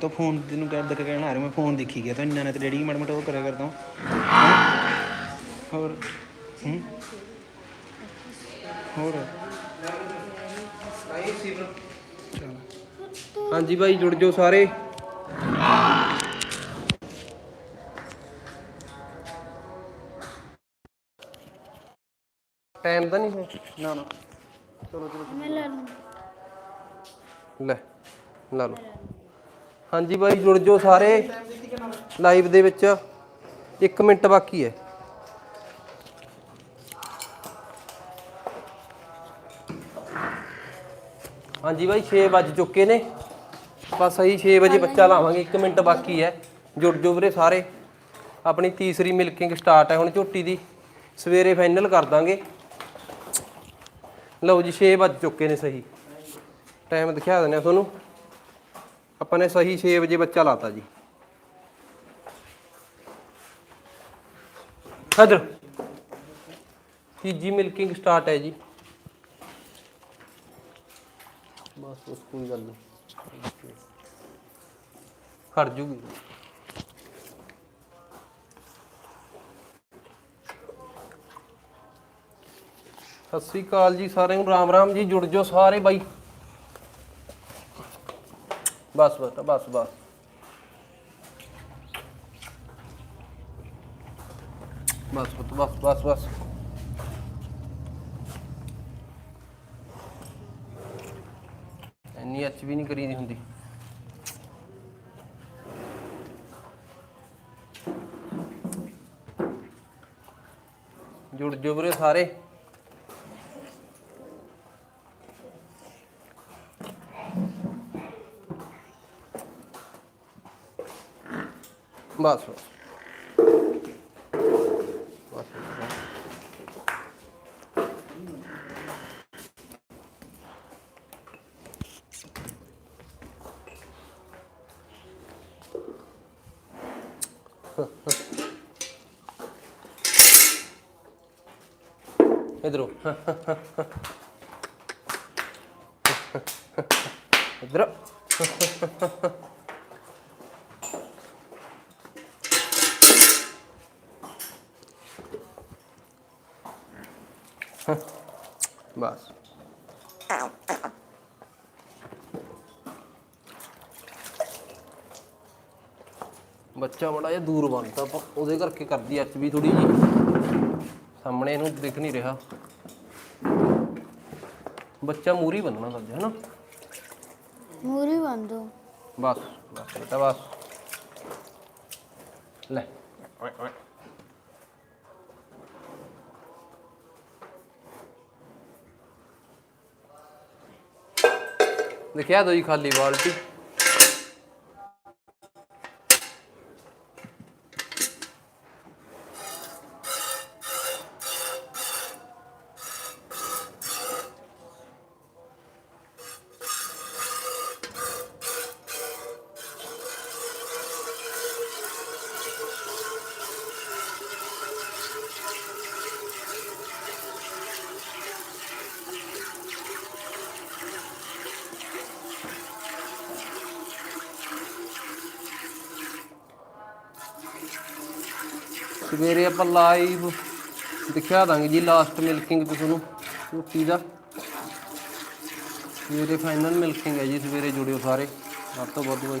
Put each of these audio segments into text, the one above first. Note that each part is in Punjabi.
तो फ़ोन तेन कह दिख कहना अरे मैं फ़ोन देखी गया तो इन्ना तो डेढ़ी माड़ा मोटा वो करा करता हूँ और हुँ? ਹੋਰ ਹਾਂਜੀ ਭਾਈ ਜੁੜ ਜਾਓ ਸਾਰੇ ਟਾਈਮ ਤਾਂ ਨਹੀਂ ਹੈ ਨਾ ਨਾ ਚਲੋ ਚਲੋ ਮੈਂ ਲੈ ਲੈ ਲਾ ਲਓ ਹਾਂਜੀ ਬਾਈ ਜੁੜ ਜਾਓ ਸਾਰੇ ਲਾਈਵ ਦੇ ਵਿੱਚ। 1 ਮਿੰਟ ਬਾਕੀ ਹੈ। ਹਾਂਜੀ ਬਾਈ 6 ਵੱਜ ਚੁੱਕੇ ਨੇ। ਬਸ ਅਸੀਂ 6 ਵਜੇ ਬੱਚਾ ਲਾਵਾਂਗੇ 1 ਮਿੰਟ ਬਾਕੀ ਹੈ। ਜੁੜ ਜਾਓ ਵੀਰੇ ਸਾਰੇ। ਆਪਣੀ ਤੀਸਰੀ ਮਿਲਕਿੰਗ ਸਟਾਰਟ ਹੈ ਹੁਣ ਝੋਟੀ ਦੀ। ਸਵੇਰੇ ਫਾਈਨਲ ਕਰ ਦਾਂਗੇ। ਲਓ ਜੀ 6 ਵੱਜ ਚੁੱਕੇ ਨੇ ਸਹੀ। ਟਾਈਮ ਦਿਖਾ ਦਿੰਦੇ ਆ ਤੁਹਾਨੂੰ। ਆਪਾਂ ਨੇ ਸਹੀ 6 ਵਜੇ ਬੱਚਾ ਲਾਤਾ ਜੀ। ਇਧਰ ਤੀਜੀ ਮਿਲਕਿੰਗ ਸਟਾਰਟ ਹੈ ਜੀ। ਬਸ ਬਸ ਕੋਈ ਗੱਲ ਨਹੀਂ। ਖੜ ਜੂਗੀ। ਸਤਿ ਸ੍ਰੀ ਅਕਾਲ ਜੀ ਸਾਰਿਆਂ ਨੂੰ ਰਾਮ ਰਾਮ ਜੀ ਜੁੜ ਜਾਓ ਸਾਰੇ ਬਾਈ। ਬਸ ਬਸ ਬਸ ਬਸ। ਬਸ ਬਸ ਬਸ ਬਸ। ਇੰਨੀ ਅੱਛ ਵੀ ਨਹੀਂ ਕਰੀਦੀ ਹੁੰਦੀ। ਜੁੜ ਜੋ ਵੀਰੇ ਸਾਰੇ। Last verse. Pedro. Pedro. ਬਸ। ਬੱਚਾ ਬੜਾ ਜਿਹਾ ਦੂਰ ਬਣਦਾ ਆਪਾਂ ਉਹਦੇ ਕਰਕੇ ਕਰਦੀ ਐਚ ਵੀ ਥੋੜੀ ਜੀ ਸਾਹਮਣੇ ਇਹਨੂੰ ਦਿਖ ਨਹੀਂ ਰਿਹਾ। ਬੱਚਾ ਮੂਰੀ ਬੰਨਣਾ ਤਾਂ ਹੈ ਨਾ ਮੂਰੀ ਬੰਦੋ ਬਸ ਬਸ ਬੇਟਾ ਬਸ। ਲੈ। ਓਏ ਓਏ। ਦੇਖਿਆ ਦੋ ਜੀ ਖਾਲੀ ਬਾਲਟੀ। ਸਵੇਰੇ ਆਪਾਂ ਲਾਈਵ ਦਿਖਾ ਦਾਂਗੇ ਜੀ ਲਾਸਟ ਮਿਲਕਿੰਗ ਤੇ ਤੁਹਾਨੂੰ ਰੋਟੀ ਦਾ। ਸਵੇਰੇ ਫਾਈਨਲ ਮਿਲਕਿੰਗ ਹੈ ਜੀ, ਸਵੇਰੇ ਜੁੜਿਓ ਸਾਰੇ। ਵੱਧ ਤੋਂ ਵੱਧ ਬਾਈ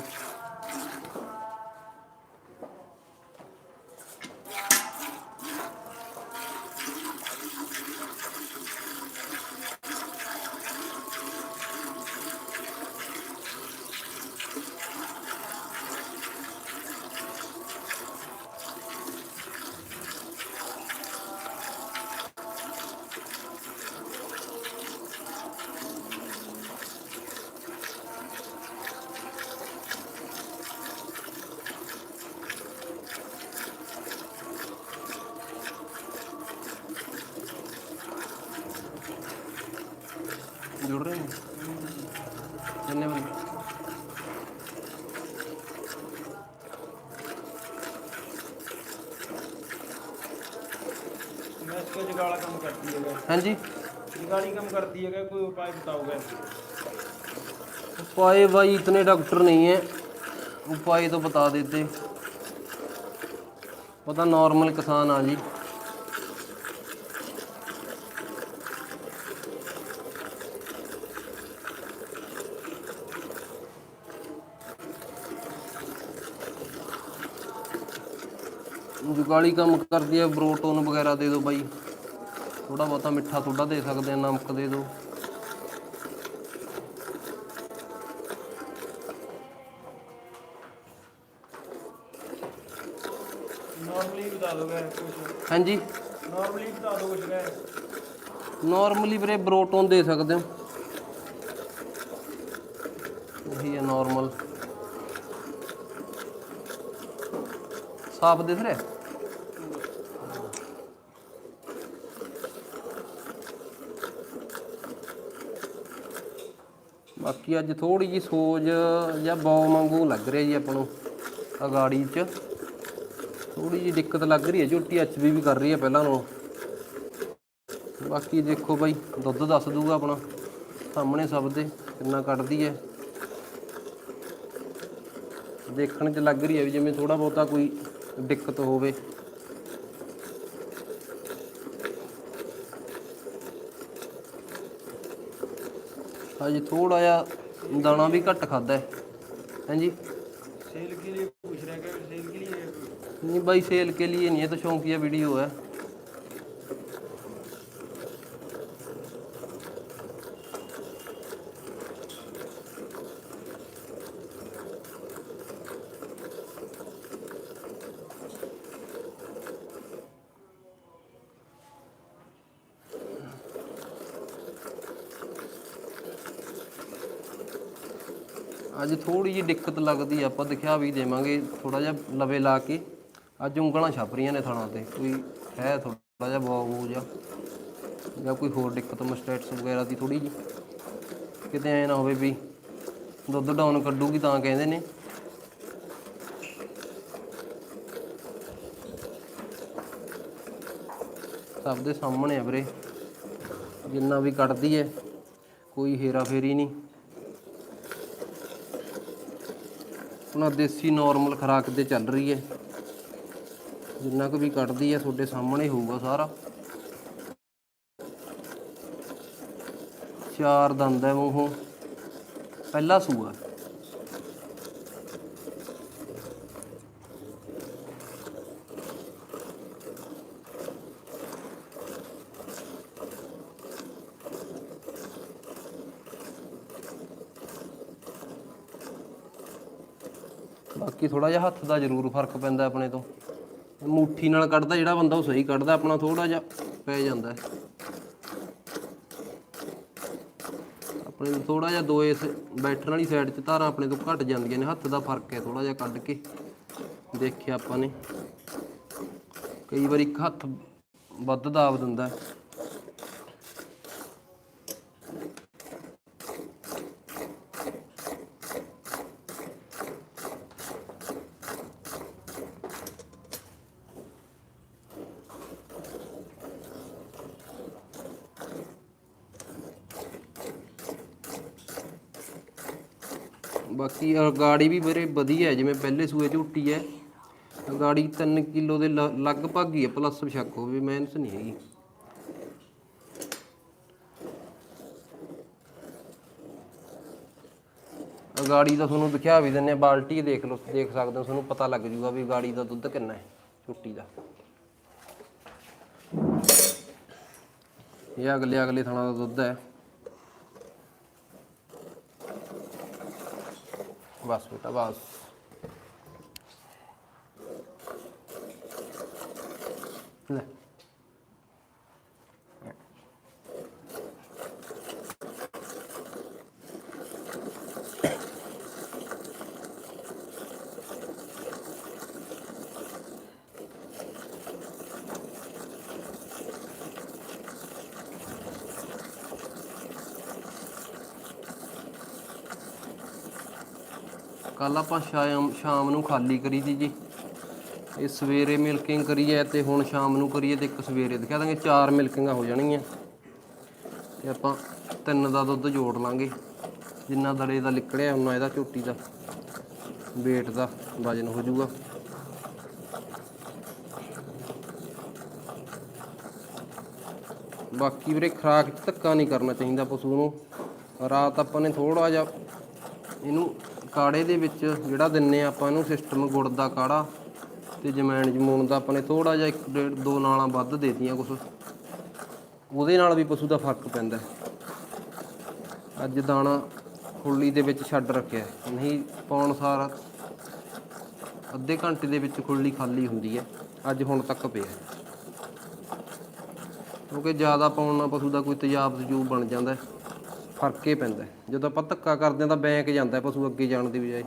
में जुगाड़ा कम कर हाँ। जी। कोई उपाय उपाय भाई इतने डॉक्टर नहीं है। उपाय तो बता देते। पता नॉर्मल किसान आ जी। ਜੁਗਾਲੀ ਕੰਮ ਕਰਦੀ ਹੈ ਬਰੋਟੋਨ ਵਗੈਰਾ ਦੇ ਦਿਓ ਬਾਈ। ਥੋੜਾ ਬਹੁਤਾ ਮਿੱਠਾ ਥੋੜਾ ਦੇ ਸਕਦੇ ਆ ਨਮਕ ਦੇ ਦਿਓ। ਹਾਂਜੀ। ਨਾਰਮਲੀ ਬਤਾ ਦੋ ਕੁਝ ਹੈ ਨਾਰਮਲੀ ਵੀਰੇ ਬਰੋਟੋਨ ਦੇ ਸਕਦੇ ਹੋ। ਉਹੀ ਹੈ ਨਾਰਮਲ ਸਾਫ਼ ਦਿਖ ਰਿਹਾ? ਬਾਕੀ ਅੱਜ ਥੋੜੀ ਜੀ ਸੋਜ ਜਾਂ ਬੌ ਵਾਂਗੂ ਲੱਗ ਰਿਹਾ ਜੀ ਆਪਾਂ ਨੂੰ ਅਗਾੜੀ 'ਚ। ਥੋੜੀ ਜੀ ਦਿੱਕਤ ਲੱਗ ਰਹੀ ਹੈ, ਝੋਟੀ ਐਚਬੀ ਵੀ ਕਰ ਰਹੀ ਹੈ ਪਹਿਲਾਂ ਨਾਲੋਂ। ਬਾਕੀ ਦੇਖੋ ਬਾਈ, ਦੁੱਧ ਦੱਸ ਦੂਗਾ ਆਪਣਾ। ਸਾਹਮਣੇ ਸਭ ਦੇ ਕਿੰਨਾ ਕੱਢਦੀ ਹੈ। ਦੇਖਣ 'ਚ ਲੱਗ ਰਹੀ ਹੈ ਵੀ ਜਿਵੇਂ ਥੋੜਾ ਬਹੁਤਾ ਕੋਈ ਦਿੱਕਤ ਹੋਵੇ ਹਾਂਜੀ ਥੋੜਾ ਜਿਹਾ ਦਾਣਾ ਵੀ ਘੱਟ ਖਾਦਾ ਹੈ ਹਾਂਜੀ सेल के लिए पूछ रहे हैं सेल के लिए नहीं भाई सेल के लिए नहीं है तो शौकिया वीडियो है ਅੱਜ ਥੋੜੀ ਜਿਹੀ ਦਿੱਕਤ ਲੱਗਦੀ ਆ, ਆਪਾਂ ਦਿਖਾ ਵੀ ਦੇਵਾਂਗੇ ਥੋੜਾ ਜਿਹਾ ਲਵੇ ਲਾ ਕੇ। ਅੱਜ ਉਂਗਲਾਂ ਛਾਪ ਰਹੀਆਂ ਨੇ ਥਾਣਾ ਤੇ, ਕੋਈ ਹੈ ਥੋੜਾ ਜਿਹਾ ਬੌਬ ਬੂ ਜਾਂ ਜਾਂ ਕੋਈ ਹੋਰ ਦਿੱਕਤ ਮਸਟੈਟਸ ਵਗੈਰਾ ਦੀ ਥੋੜੀ ਜਿਹੀ। ਕਿਤੇ ਐ ਨਾ ਹੋਵੇ ਵੀ ਦੁੱਧ ਡਾਊਨ ਕੱਢੂਗੀ ਤਾਂ ਕਹਿੰਦੇ ਨੇ। ਸਭ ਦੇ ਸਾਹਮਣੇ ਆ ਵੀਰੇ। ਜਿੰਨਾ ਵੀ ਕੱਢਦੀ ਹੈ, ਕੋਈ ਹੇਰਾ ਫੇਰੀ ਨਹੀਂ। ਆਪਣਾ ਦੇਸੀ ਨਾਰਮਲ ਖੁਰਾਕ ਤੇ ਚੱਲ ਰਹੀ ਹੈ। ਜਿੰਨਾ ਕੁ ਵੀ ਕੱਢਦੀ ਹੈ, ਤੁਹਾਡੇ ਸਾਹਮਣੇ ਹੋਊਗਾ ਸਾਰਾ। ਚਾਰ ਦੰਦ ਹੈ ਮੂੰਹੋਂ ਪਹਿਲਾ ਸੂਆ। ਬਾਕੀ ਥੋੜਾ ਜਿਹਾ ਹੱਥ ਦਾ ਜ਼ਰੂਰ ਫ਼ਰਕ ਪੈਂਦਾ ਆਪਣੇ ਤੋਂ। ਮੁੱਠੀ ਨਾਲ ਕੱਢਦਾ ਜਿਹੜਾ ਬੰਦਾ ਉਹ ਸਹੀ ਕੱਢਦਾ, ਆਪਣਾ ਥੋੜਾ ਜਿਹਾ ਪੈ ਜਾਂਦਾ। ਆਪਣੇ ਤੋਂ ਥੋੜਾ ਜਿਹਾ ਦੋ ਇਸ ਬੈਠਣ ਵਾਲੀ ਸਾਈਡ 'ਚ ਧਾਰਾਂ ਆਪਣੇ ਤੋਂ ਘਟ ਜਾਂਦੀਆਂ ਨੇ, ਹੱਥ ਦਾ ਫ਼ਰਕ ਹੈ ਥੋੜਾ ਜਿਹਾ ਕੱਢ ਕੇ। ਦੇਖਿਆ ਆਪਾਂ ਨੇ। ਕਈ ਵਾਰ ਇੱਕ ਹੱਥ ਵੱਧ ਦਾਬ ਦਿੰਦਾ ਹੈ। ਬਾਕੀ ਆਹ ਗਾੜੀ ਵੀ ਵੀਰੇ ਵਧੀਆ ਜਿਵੇਂ ਪਹਿਲੇ ਸੂਏ ਝੂਟੀ ਹੈ। ਗਾੜੀ 3 ਕਿਲੋ ਦੇ ਲਗਭਗ ਹੀ ਹੈ ਪਲੱਸ ਬਸ਼ੱਕ ਹੋਵੇ ਮਿਹਨਤ ਨਹੀਂ ਹੈਗੀ। ਆਹ ਗਾੜੀ ਦਾ ਤੁਹਾਨੂੰ ਦਿਖਾ ਵੀ ਦਿੰਨੇ ਬਾਲਟੀ ਦੇਖ ਲਓ, ਦੇਖ ਸਕਦੇ ਹੋ, ਤੁਹਾਨੂੰ ਪਤਾ ਲੱਗ ਜੂਗਾ ਵੀ ਗਾੜੀ ਦਾ ਦੁੱਧ ਕਿੰਨਾ ਹੈ ਛੁੱਟੀ ਦਾ। ਇਹ ਅਗਲੇ ਅਗਲੇ ਥਾਣਾ ਦਾ ਦੁੱਧ ਹੈ। ਬਸ ਬੇਟਾ ਬਸ ਲੈ ਕੱਲ ਆਪਾਂ ਸ਼ਾਮ ਸ਼ਾਮ ਨੂੰ ਖਾਲੀ ਕਰੀ ਸੀ ਜੀ। ਇਹ ਸਵੇਰੇ ਮਿਲਕਿੰਗ ਕਰੀ ਹੈ ਤੇ ਹੁਣ ਸ਼ਾਮ ਨੂੰ ਕਰੀਏ ਤੇ ਇੱਕ ਸਵੇਰੇ ਦਿਖਾ ਦਾਂਗੇ, ਚਾਰ ਮਿਲਕਿੰਗਾਂ ਹੋ ਜਾਣਗੀਆਂ ਤੇ ਆਪਾਂ ਤਿੰਨ ਦਾ ਦੁੱਧ ਜੋੜ ਲਾਂਗੇ। ਜਿੰਨਾ ਦੜੇ ਦਾ ਨਿਕਲਿਆ ਉਹਨਾਂ ਇਹਦਾ ਝੋਟੀ ਦਾ, weight ਦਾ ਵਜਨ ਹੋ ਜਾਊਗਾ। ਬਾਕੀ ਵੀਰੇ ਖਰਾਕ ਧੱਕਾ ਨਹੀਂ ਕਰਨਾ ਚਾਹੀਦਾ ਪਸ਼ੂ ਨੂੰ। ਰਾਤ ਆਪਾਂ ਨੇ ਥੋੜਾ ਜਿਹਾ ਇਹਨੂੰ ਕਾੜੇ ਦੇ ਵਿੱਚ ਜਿਹੜਾ ਦਿੰਨੇ ਆ ਆਪਾਂ ਇਹਨੂੰ ਸਿਸਟਮ ਗੁੜ ਦਾ ਕਾੜਾ ਤੇ ਜਮੈਣ ਜਮੂਨ ਦਾ ਆਪਾਂ ਨੇ ਥੋੜਾ ਜਿਹਾ ਇੱਕ ਡੇਢ ਦੋ ਨਾਲਾਂ ਵੱਧ ਦੇਤੀਆਂ ਕੁਛ। ਉਹਦੇ ਨਾਲ ਵੀ ਪਸ਼ੂ ਦਾ ਫ਼ਰਕ ਪੈਂਦਾ ਅੱਜ ਦਾਣਾ ਖੁਰਲੀ ਦੇ ਵਿੱਚ ਛੱਡ ਰੱਖਿਆ ਨਹੀਂ ਪਾਉਣ ਸਾਰ ਅੱਧੇ ਘੰਟੇ ਦੇ ਵਿੱਚ ਖੁਰਲੀ ਖਾਲੀ ਹੁੰਦੀ ਹੈ। ਅੱਜ ਹੁਣ ਤੱਕ ਪਿਆ ਕਿਉਂਕਿ ਜ਼ਿਆਦਾ ਪਾਉਣ ਨਾਲ ਪਸ਼ੂ ਦਾ ਕੋਈ ਤੇਜ਼ਾਬ ਤਜੂਬ ਬਣ ਜਾਂਦਾ ਹੈ। ਫ਼ਰਕ ਹੀ ਪੈਂਦਾ ਜਦੋਂ ਆਪਾਂ ਧੱਕਾ ਕਰਦੇ ਹਾਂ ਤਾਂ ਬੈਂਕ ਜਾਂਦਾ ਪਸ਼ੂ ਅੱਗੇ ਜਾਣ ਦੀ ਬਜਾਏ।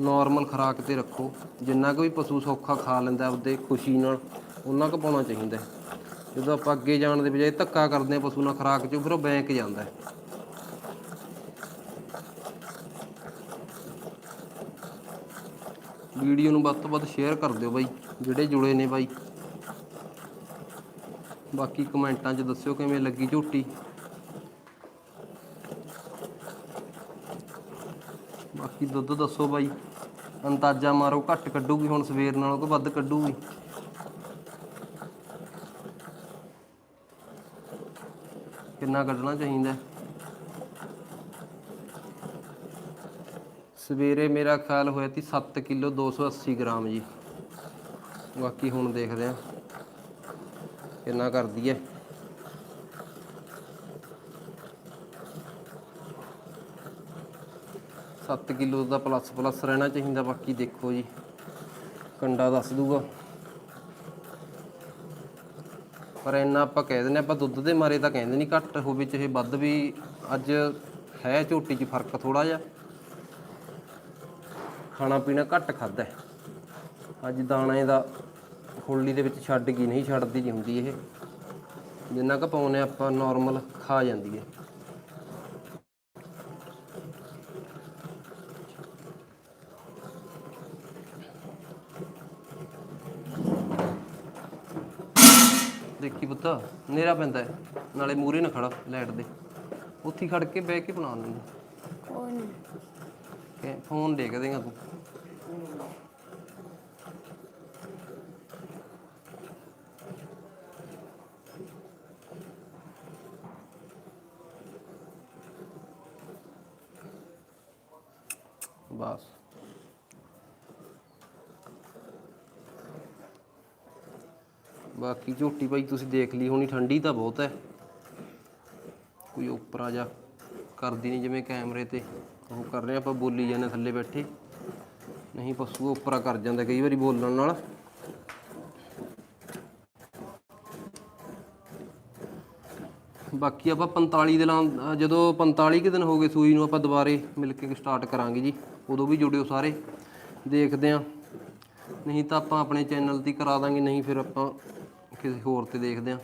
ਨਾਰਮਲ ਖੁਰਾਕ ਤੇ ਰੱਖੋ। ਜਿੰਨਾ ਕੁ ਵੀ ਪਸ਼ੂ ਸੌਖਾ ਖਾ ਲੈਂਦਾ ਉਹਦੇ ਖੁਸ਼ੀ ਨਾਲ ਉਹਨਾਂ ਕੁ ਪਾਉਣਾ ਚਾਹੀਦਾ ਜਦੋਂ ਆਪਾਂ ਅੱਗੇ ਜਾਣ ਦੇ ਬਜਾਏ ਧੱਕਾ ਕਰਦੇ ਹਾਂ ਪਸ਼ੂ ਨਾਲ ਖੁਰਾਕ 'ਚੋਂ, ਫਿਰ ਉਹ ਬੈਂਕ ਜਾਂਦਾ ਵੀਡੀਓ ਨੂੰ ਵੱਧ ਤੋਂ ਵੱਧ ਸ਼ੇਅਰ ਕਰ ਦਿਓ ਬਾਈ, ਜਿਹੜੇ ਜੁੜੇ ਨੇ ਬਾਈ। ਬਾਕੀ ਕਮੈਂਟਾਂ 'ਚ ਦੱਸਿਓ ਕਿਵੇਂ ਲੱਗੀ ਝੋਟੀ। ਬਾਕੀ ਦੁੱਧ ਦੱਸੋ ਬਾਈ। ਅੰਦਾਜ਼ਾ ਮਾਰੋ, ਘੱਟ ਕੱਢੂਗੀ, ਹੁਣ ਸਵੇਰ ਨਾਲੋਂ ਕਿ ਵੱਧ ਕੱਢੂਗੀ? ਕਿੰਨਾ ਕੱਢਣਾ ਚਾਹੀਦਾ? ਸਵੇਰੇ ਮੇਰਾ ਖਿਆਲ ਹੋਇਆ ਸੀ 7 ਕਿਲੋ 280 ਗ੍ਰਾਮ ਜੀ। ਬਾਕੀ ਹੁਣ ਦੇਖਦੇ ਆ ਕਿੰਨਾ ਕਰਦੀ ਹੈ? ਸੱਤ ਕਿਲੋ ਦਾ ਪਲੱਸ ਪਲੱਸ ਰਹਿਣਾ ਚਾਹੀਦਾ, ਬਾਕੀ ਦੇਖੋ ਜੀ। ਕੰਡਾ ਦੱਸ ਦੂਗਾ। ਪਰ ਇੰਨਾ ਆਪਾਂ ਕਹਿ ਦਿੰਦੇ ਆਪਾਂ ਦੁੱਧ ਦੇ ਮਾਰੇ ਤਾਂ ਕਹਿੰਦੇ ਨਹੀਂ ਘੱਟ ਹੋਵੇ ਚਾਹੇ ਵੱਧ ਵੀ ਅੱਜ ਹੈ, ਝੋਟੀ 'ਚ ਫ਼ਰਕ ਥੋੜਾ ਜਿਹਾ। ਖਾਣਾ ਪੀਣਾ ਘੱਟ ਖਾਦਾ ਅੱਜ ਦਾਣੇ ਦਾ ਹੋਲੀ ਦੇ ਵਿੱਚ ਛੱਡ ਗਈ ਨਹੀਂ ਛੱਡਦੀ ਜੀ ਹੁੰਦੀ ਇਹ। ਜਿੰਨਾ ਕੁ ਪਾਉਨੇ ਆਪਾਂ ਨਾਰਮਲ ਖਾ ਜਾਂਦੀ ਹੈ ਦੇਖੀ ਪੁੱਤ ਨੇਰਾ ਪੈਂਦਾ ਹੈ। ਨਾਲੇ ਮੂਰੇ ਨਾ ਖੜਾ ਲਾਈਟ ਦੇ। ਉੱਥੇ ਹੀ ਖੜ ਕੇ ਬਹਿ ਕੇ ਬਣਾ ਲੈਂਦੇ। ਕੋਈ ਨਹੀਂ ਕਿ ਫੋਨ ਦੇਖ ਦੇਗਾ ਤੂੰ। ਬਸ। ਬਾਕੀ ਝੋਟੀ ਭਾਈ ਤੁਸੀਂ ਦੇਖ ਲਈ ਹੋਣੀ, ਠੰਡੀ ਤਾਂ ਬਹੁਤ ਹੈ। ਕੋਈ ਉੱਪਰਾ ਜਾ ਕਰਦੀ ਨਹੀਂ ਜਿਵੇਂ ਕੈਮਰੇ ਤੇ। ਉਹ ਕਰ ਰਹੇ ਆਪਾਂ, ਬੋਲੀ ਜਾਂਦੇ ਥੱਲੇ ਬੈਠੇ। ਨਹੀਂ, ਪਸ਼ੂ ਉੱਪਰਾ ਕਰ ਜਾਂਦਾ ਕਈ ਵਾਰੀ ਬੋਲਣ ਨਾਲ। ਬਾਕੀ ਆਪਾਂ 45 ਦੇ ਲਾਂ, ਜਦੋਂ 45 ਕੁ ਦਿਨ ਹੋ ਗਏ ਸੂਈ ਨੂੰ ਆਪਾਂ ਦੁਬਾਰੇ ਮਿਲ ਕੇ ਸਟਾਰਟ ਕਰਾਂਗੇ ਜੀ, ਉਦੋਂ ਵੀ ਜੁੜਿਓ ਸਾਰੇ। ਦੇਖਦੇ ਆਂ ਨਹੀਂ ਤਾਂ ਆਪਾਂ ਆਪਣੇ ਚੈਨਲ ਤੇ ਕਰਾ ਦਾਂਗੇ, ਨਹੀਂ ਫਿਰ ਆਪਾਂ ਕਿਸੇ ਹੋਰ ਤੇ ਦੇਖਦੇ ਹਾਂ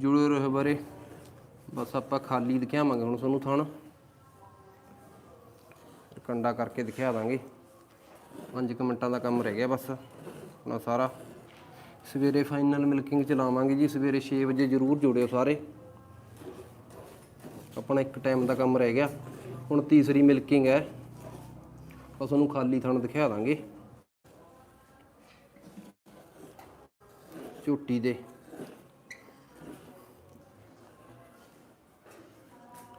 ਜੁੜੇ ਰਹੋ ਬਾਰੇ। ਬਸ ਆਪਾਂ ਖਾਲੀ ਦਿਖਾਵਾਂਗੇ ਹੁਣ ਤੁਹਾਨੂੰ ਥਣ। ਕੰਡਾ ਕਰਕੇ ਦਿਖਾ ਦਾਂਗੇ। 5 ਮਿੰਟਾਂ ਦਾ ਕੰਮ ਰਹਿ ਗਿਆ ਬਸ, ਆਪਣਾ ਸਾਰਾ। ਸਵੇਰੇ ਫਾਈਨਲ ਮਿਲਕਿੰਗ ਚਲਾਵਾਂਗੇ ਜੀ, ਸਵੇਰੇ 6 ਵਜੇ ਜ਼ਰੂਰ ਜੁੜਿਓ ਸਾਰੇ। ਆਪਣਾ ਇੱਕ ਟਾਈਮ ਦਾ ਕੰਮ ਰਹਿ ਗਿਆ। ਹੁਣ ਤੀਸਰੀ ਮਿਲਕਿੰਗ ਹੈ। ਬਸ ਉਹਨੂੰ ਖਾਲੀ ਥਣ ਦਿਖਾ ਦਾਂਗੇ। ਝੋਟੀ ਦੇ।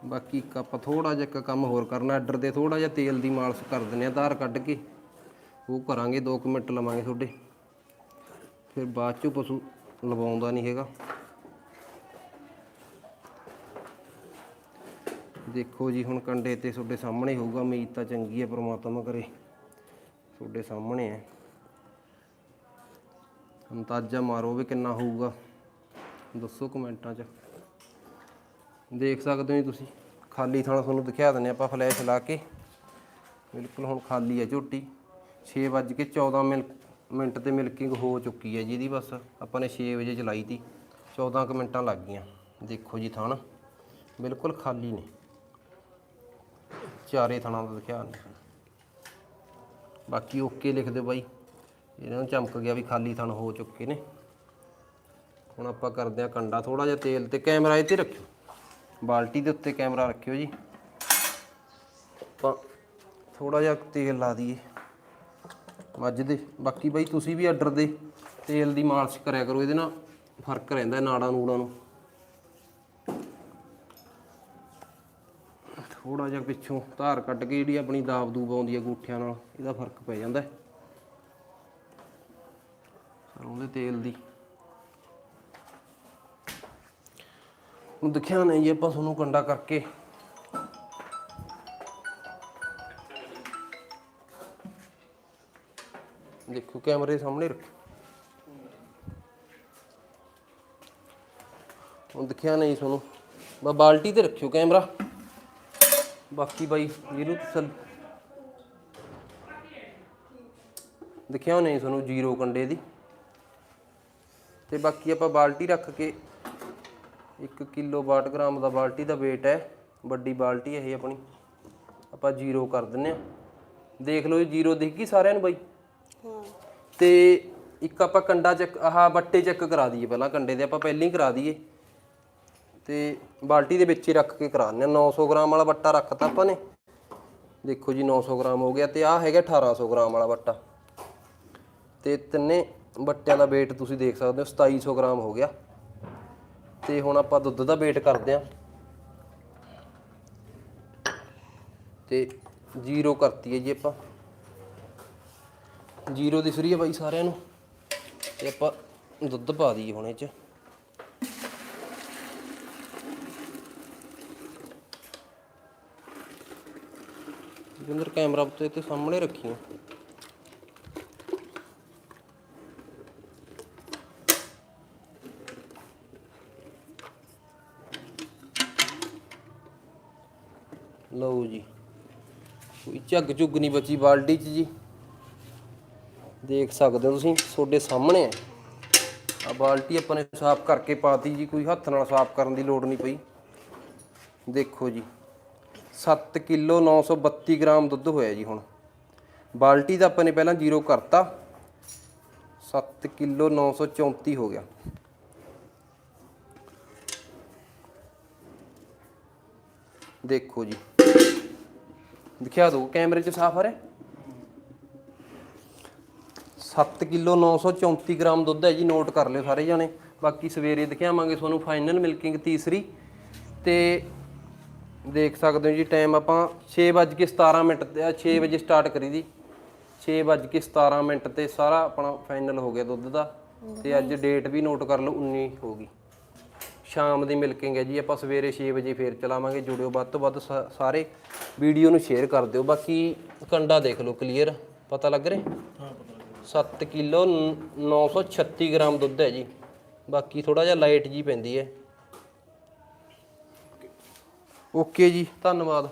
ਬਾਕੀ ਇੱਕ ਆਪਾਂ ਥੋੜਾ ਜਿਹਾ ਇੱਕ ਕੰਮ ਹੋਰ ਕਰਨਾ ਆਰਡਰ ਦੇ ਥੋੜਾ ਜਿਹਾ ਤੇਲ ਦੀ ਮਾਲਿਸ਼ ਕਰ ਦਿੰਦੇ ਆ ਧਾਰ ਕੱਢ ਕੇ। ਉਹ ਕਰਾਂਗੇ 2 ਮਿੰਟ ਲਵਾਂਗੇ ਤੁਹਾਡੇ। ਫਿਰ ਬਾਅਦ ਚੋਂ ਪਸ਼ੂ ਲਵਾਉਂਦਾ ਨਹੀਂ ਹੈਗਾ। ਦੇਖੋ ਜੀ, ਹੁਣ ਕੰਡੇ ਤੇ ਤੁਹਾਡੇ ਸਾਹਮਣੇ ਹੋਊਗਾ, ਉਮੀਦ ਤਾਂ ਚੰਗੀ ਹੈ ਪ੍ਰਮਾਤਮਾ ਕਰੇ। ਤੁਹਾਡੇ ਸਾਹਮਣੇ ਹੈ। ਅੰਦਾਜ਼ਾ ਮਾਰੋ ਵੀ ਕਿੰਨਾ ਹੋਊਗਾ। ਦੱਸੋ ਕਮੈਂਟਾਂ 'ਚ। ਦੇਖ ਸਕਦੇ ਹੋ ਜੀ ਤੁਸੀਂ। ਖਾਲੀ ਥਾਣਾ ਤੁਹਾਨੂੰ ਦਿਖਾ ਦਿੰਨੇ ਆਪਾਂ ਫਲੈਸ਼ ਲਾ ਕੇ। ਬਿਲਕੁਲ ਹੁਣ ਖਾਲੀ ਹੈ ਝੋਟੀ। 6:14 ਮਿੰਟ ਮਿੰਟ ਤੇ ਮਿਲਕਿੰਗ ਹੋ ਚੁੱਕੀ ਹੈ ਜਿਹਦੀ ਬਸ। ਆਪਾਂ ਨੇ 6 ਵਜੇ ਚਲਾਈ ਤੀ। 14 ਕੁ ਮਿੰਟਾਂ ਲੱਗ ਗਈਆਂ। ਦੇਖੋ ਜੀ ਥਾਣਾ। ਬਿਲਕੁਲ ਖਾਲੀ ਨੇ। ਚਾਰੇ ਥਾਣਾ ਦਾ ਦਿਖਾ ਬਾਕੀ ਓਕੇ ਲਿਖ ਦਿਓ ਬਾਈ। ਇਹਨਾਂ ਨੂੰ ਚਮਕ ਗਿਆ ਵੀ ਖਾਲੀ ਥਣ ਹੋ ਚੁੱਕੇ ਨੇ। ਹੁਣ ਆਪਾਂ ਕਰਦੇ ਆ ਕੰਡਾ। ਥੋੜਾ ਜਿਹਾ ਤੇਲ ਤੇ ਕੈਮਰਾ ਇਹ ਤੇ ਰੱਖਿਓ। ਬਾਲਟੀ ਦੇ ਉੱਤੇ ਕੈਮਰਾ ਰੱਖਿਓ ਜੀ। ਆਪਾਂ ਥੋੜਾ ਜਿਹਾ ਤੇਲ ਲਾ ਦਈਏ। ਮੱਝ ਦੇ। ਬਾਕੀ ਬਾਈ ਤੁਸੀਂ ਵੀ ਆਰਡਰ ਦੇ ਤੇਲ ਦੀ ਮਾਲਿਸ਼ ਕਰਿਆ ਕਰੋ, ਇਹਦੇ ਨਾਲ ਫ਼ਰਕ ਰਹਿੰਦਾ ਨਾੜਾਂ ਨੂੜਾਂ ਨੂੰ। ਥੋੜਾ ਜਿਹਾ ਪਿੱਛੋਂ ਧਾਰ ਕੱਢ ਕੇ ਜਿਹੜੀ ਆਪਣੀ ਦਾਬ ਦੂਬ ਆਉਂਦੀ ਹੈ ਗੂਠਿਆਂ ਨਾਲ, ਇਹਦਾ ਫ਼ਰਕ ਪੈ ਜਾਂਦਾ। ਸਰੋਂ ਦੇ ਤੇਲ ਦੀ ਹੁਣ ਦਿਖਿਆ ਨਹੀਂ ਜੀ ਆਪਾਂ ਤੁਹਾਨੂੰ ਕੰਡਾ ਕਰਕੇ। ਦੇਖੋ ਕੈਮਰੇ ਦੇ ਸਾਹਮਣੇ ਰੱਖੋ। ਹੁਣ ਦਿਖਿਆ ਨਹੀਂ ਤੁਹਾਨੂੰ। ਬਾ ਬਾਲਟੀ ਤੇ ਰੱਖਿਓ ਕੈਮਰਾ। ਬਾਕੀ ਬਾਈ ਜਿਹਨੂੰ ਤਸਲ ਦਿਖਿਆ ਨਹੀਂ ਤੁਹਾਨੂੰ ਜ਼ੀਰੋ ਕੰਡੇ ਦੀ। ਤੇ ਬਾਕੀ ਆਪਾਂ ਬਾਲਟੀ ਰੱਖ ਕੇ 1 ਕਿਲੋ ਵਾਟ ਗ੍ਰਾਮ ਦਾ ਬਾਲਟੀ ਦਾ weight ਹੈ। ਵੱਡੀ ਬਾਲਟੀ ਹੈ ਇਹ ਆਪਣੀ। ਆਪਾਂ ਜ਼ੀਰੋ ਕਰ ਦਿੰਨੇ ਆ ਦੇਖ ਲਓ ਜੀ ਜ਼ੀਰੋ ਦਿਖ ਗਈ ਸਾਰਿਆਂ ਨੂੰ ਬਾਈ? ਹਾਂ। ਤੇ ਇੱਕ ਆਪਾਂ ਕੰਡਾ ਚੈੱਕ ਆਹ ਬੱਟੇ ਚੈੱਕ ਕਰਾ ਦਈਏ ਪਹਿਲਾਂ ਕੰਡੇ ਦੇ ਆਪਾਂ ਪਹਿਲਾਂ ਹੀ ਕਰਾ ਦਈਏ। ਤੇ ਬਾਲਟੀ ਦੇ ਵਿੱਚ ਹੀ ਰੱਖ ਕੇ ਕਰਾ ਹਾਂ। 900 ਗ੍ਰਾਮ ਵਾਲਾ ਬੱਟਾ ਰੱਖਤਾ ਆਪਾਂ ਨੇ। ਦੇਖੋ ਜੀ 900 ਗ੍ਰਾਮ ਹੋ ਗਿਆ ਤੇ ਆਹ ਹੈਗਾ 1800 ਗ੍ਰਾਮ ਵਾਲਾ ਬੱਟਾ। ਤੇ ਤਿੰਨੇ ਬੱਟਿਆਂ ਦਾ weight ਤੁਸੀਂ ਦੇਖ ਸਕਦੇ ਹੋ 2700 ਗ੍ਰਾਮ ਹੋ ਗਿਆ। ਤੇ ਹੁਣ ਆਪਾਂ ਦੁੱਧ ਦਾ ਵੇਟ ਕਰਦੇ ਆਂ ਤੇ ਜ਼ੀਰੋ ਕਰਤੀ ਹੈ ਜੀ ਆਪਾਂ। ਜ਼ੀਰੋ ਦਿਸ ਰਹੀ ਹੈ ਬਾਈ ਸਾਰਿਆਂ ਨੂੰ। ਤੇ ਆਪਾਂ ਦੁੱਧ ਪਾ ਦਈਏ ਹੁਣ ਇਹ ਚ। ਜਿੰਦਰ ਕੈਮਰਾ ਉੱਤੇ ਤੇ ਸਾਹਮਣੇ ਰੱਖੀਓ ਲਓ ਜੀ। ਕੋਈ ਝੱਗ ਝੁੱਗ ਨਹੀਂ ਬਚੀ ਬਾਲਟੀ 'ਚ ਜੀ। ਦੇਖ ਸਕਦੇ ਹੋ ਤੁਸੀਂ, ਤੁਹਾਡੇ ਸਾਹਮਣੇ ਹੈ ਆ ਬਾਲਟੀ ਆਪਾਂ ਨੇ ਸਾਫ਼ ਕਰਕੇ ਪਾਤੀ ਜੀ, ਕੋਈ ਹੱਥ ਨਾਲ ਸਾਫ਼ ਕਰਨ ਦੀ ਲੋੜ ਨਹੀਂ ਪਈ। ਦੇਖੋ ਜੀ 7 ਕਿਲੋ 932 ਗ੍ਰਾਮ ਦੁੱਧ ਹੋਇਆ ਜੀ ਹੁਣ। ਬਾਲਟੀ ਦਾ ਆਪਾਂ ਨੇ ਪਹਿਲਾਂ ਜ਼ੀਰੋ ਕਰਤਾ। 7 ਕਿਲੋ 934 ਹੋ ਗਿਆ। ਦੇਖੋ ਜੀ। ਦਿਖਾ ਦਿਓ ਕੈਮਰੇ 'ਚ ਸਾਫ਼ ਆ ਰਿਹਾ? 7 ਕਿਲੋ 934 ਗ੍ਰਾਮ ਦੁੱਧ ਹੈ ਜੀ, ਨੋਟ ਕਰ ਲਿਓ ਸਾਰੇ ਜਾਣੇ। ਬਾਕੀ ਸਵੇਰੇ ਦਿਖਾਵਾਂਗੇ ਤੁਹਾਨੂੰ ਫਾਈਨਲ ਮਿਲਕਿੰਗ ਤੀਸਰੀ। ਤੇ ਦੇਖ ਸਕਦੇ ਹੋ ਜੀ, ਟਾਈਮ ਆਪਾਂ 6:17 ਮਿੰਟ ਤੇ 6 ਵਜੇ ਸਟਾਰਟ ਕਰੀ ਦੀ। 6:17 ਮਿੰਟ ਤੇ ਸਾਰਾ ਆਪਣਾ ਫਾਈਨਲ ਹੋ ਗਿਆ ਦੁੱਧ ਦਾ। ਤੇ ਅੱਜ ਡੇਟ ਵੀ ਨੋਟ ਕਰ ਲਓ 19 ਹੋ ਗਈ। ਸ਼ਾਮ ਦੀ ਮਿਲਕਿੰਗ ਹੈ ਜੀ ਆਪਾਂ ਸਵੇਰੇ 6 ਵਜੇ ਫੇਰ ਚਲਾਵਾਂਗੇ ਜੁੜਿਓ। ਵੱਧ ਤੋਂ ਵੱਧ ਸਾਰੇ ਵੀਡੀਓ ਨੂੰ ਸ਼ੇਅਰ ਕਰ ਦਿਓ। ਬਾਕੀ ਕੰਡਾ ਦੇਖ ਲਓ ਕਲੀਅਰ ਪਤਾ ਲੱਗ ਰਿਹਾ? ਹਾਂ ਪਤਾ 7 ਕਿਲੋ 936 ਗ੍ਰਾਮ ਦੁੱਧ ਹੈ ਜੀ। ਬਾਕੀ ਥੋੜਾ ਜਿਹਾ ਲਾਈਟ ਜੀ ਪੈਂਦੀ ਹੈ। ਓਕੇ ਜੀ ਧੰਨਵਾਦ।